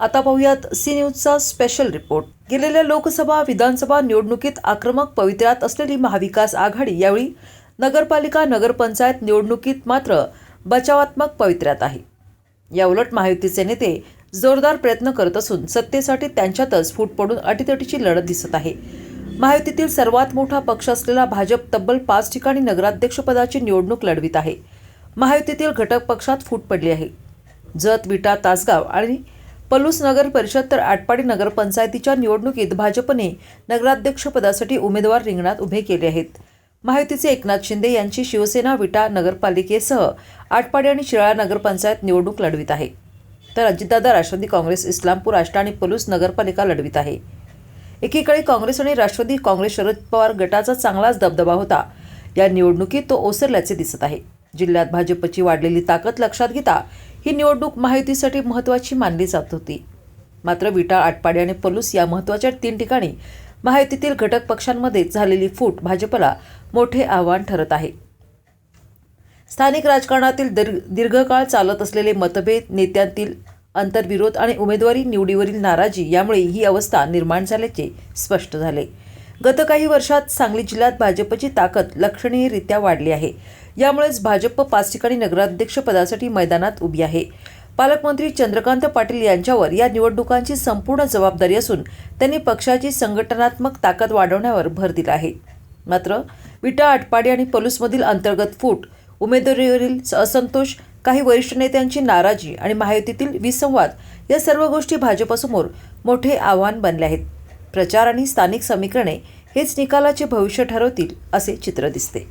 आता पाहूयात C न्यूजचा special report गेलेल्या लोकसभा विधानसभा निवडणुकीत आक्रमक पवित्र्यात असलेली महाविकास आघाडी यावेळी नगरपालिका नगरपंचायत निवडणुकीत मात्र बचावात्मक पवित्र्यात आहे. याउलट महायुतीचे नेते जोरदार प्रयत्न करत असून सत्तेसाठी त्यांच्यातच फूट पडून अटीतटीची लढत दिसत आहे. महायुतीतील सर्वात मोठा पक्ष असलेला भाजप तब्बल पाच ठिकाणी नगराध्यक्षपदाची निवडणूक लढवित आहे. महायुतीतील घटक पक्षात फूट पडली आहे. जत विटा तासगाव आणि पलूस नगर परिषद तर आटपाडी नगरपंचायतीच्या निवडणुकीत भाजपने नगराध्यक्षपदासाठी उमेदवार रिंगणात उभे केले आहेत. महायुतीचे एकनाथ शिंदे यांची शिवसेना विटा नगरपालिकेसह आटपाडी आणि शिराळा नगरपंचायत निवडणूक लढवित आहे. तर अजितदादा राष्ट्रवादी काँग्रेस इस्लामपूर आष्टा आणि पलूस नगरपालिका लढवित आहे. एकीकडे काँग्रेस आणि राष्ट्रवादी काँग्रेस शरद पवार गटाचा चांगलाच दबदबा होता. या निवडणुकीत तो ओसरल्याचे दिसत आहे. जिल्ह्यात भाजपची वाढलेली ताकद लक्षात घेता ही निवडणूक महायुतीसाठी महत्त्वाची मानली जात होती. मात्र विटा आटपाडी आणि पलूस या महत्त्वाच्या तीन ठिकाणी महायुतीतील घटक पक्षांमध्ये झालेली फूट भाजपला मोठे आव्हान ठरत आहे. स्थानिक राजकारणातील दीर्घ दीर्घकाळ चालत असलेले मतभेद नेत्यांतील अंतर्विरोध आणि उमेदवारी निवडीवरील नाराजी यामुळे ही अवस्था निर्माण झाल्याचे स्पष्ट झाले. गत काही वर्षात सांगली जिल्ह्यात भाजपची ताकद लक्षणीयरित्या वाढली आहे. यामुळेच भाजप पाच ठिकाणी नगराध्यक्ष पदासाठी मैदानात उभी आहे. पालकमंत्री चंद्रकांत पाटील यांच्यावर या निवडणुकांची संपूर्ण जबाबदारी असून त्यांनी पक्षाची संघटनात्मक ताकद वाढवण्यावर भर दिला आहे. मात्र विटा आटपाडी आणि पलूसमधील अंतर्गत फूट उमेदवारीवरील असंतोष काही वरिष्ठ नेत्यांची नाराजी आणि महायुतीतील विसंवाद या सर्व गोष्टी भाजपसमोर मोठे आव्हान बनले आहेत. प्रचार आणि स्थानिक समीकरणे हेच निकालाचे भविष्य ठरवतील असे चित्र दिसते.